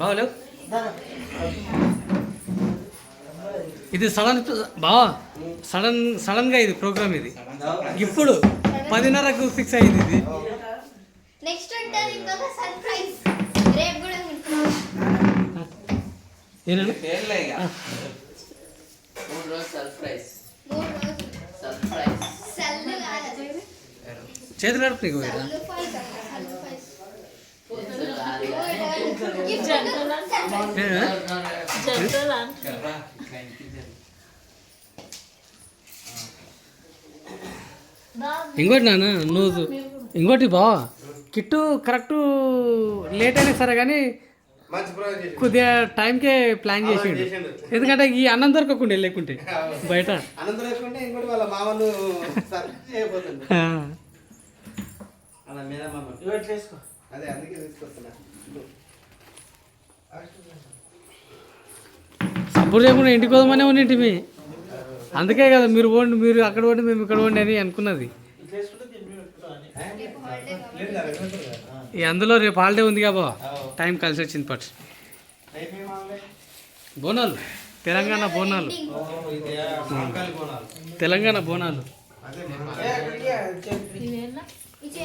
బావలేవు ఇది సడన్ బావా సడన్ సడన్గా ఇది ప్రోగ్రామ్ ఇది. ఇప్పుడు పదిన్నరకు ఫిక్స్ అయింది ఇది. నెక్స్ట్ ఉంటుంది ఇంకొక సర్ప్రైజ్ రేపు కూడా ఉంటుంది ఏనండి పేర్లే ఇక. ఆ. మూడు రోజులు సర్ప్రైజ్ మూడు రోజులు. సర్ప్రైజ్ సల్లు కాదు. చేతులు గడుపు నీకు ఇంకోటి నాన్న నువ్వు ఇంకోటి బావా. కిట్టు కరెక్ట్ లేట్ అయినా సరే కానీ కొద్దిగా టైంకే ప్లాన్ చేసిండు. ఎందుకంటే ఈ అన్నం దొరకకుండా లేకుంటే బయట. అలా మీద అదే అందుకే తీసుకొస్తున్నా. సపోర్ట్ చేయకుండా ఇంటికి పోదామనే ఉన్నింటిమి అందుకే కదా మీరు పోండి మీరు అక్కడ పోండి మేము ఇక్కడ పోండి అని అనుకున్నది. అందులో రేపు హాలిడే ఉంది కాబో టైం కలిసి వచ్చింది పట్ బోనాలు తెలంగాణ బోనాలు. తెలంగాణ బోనాలు.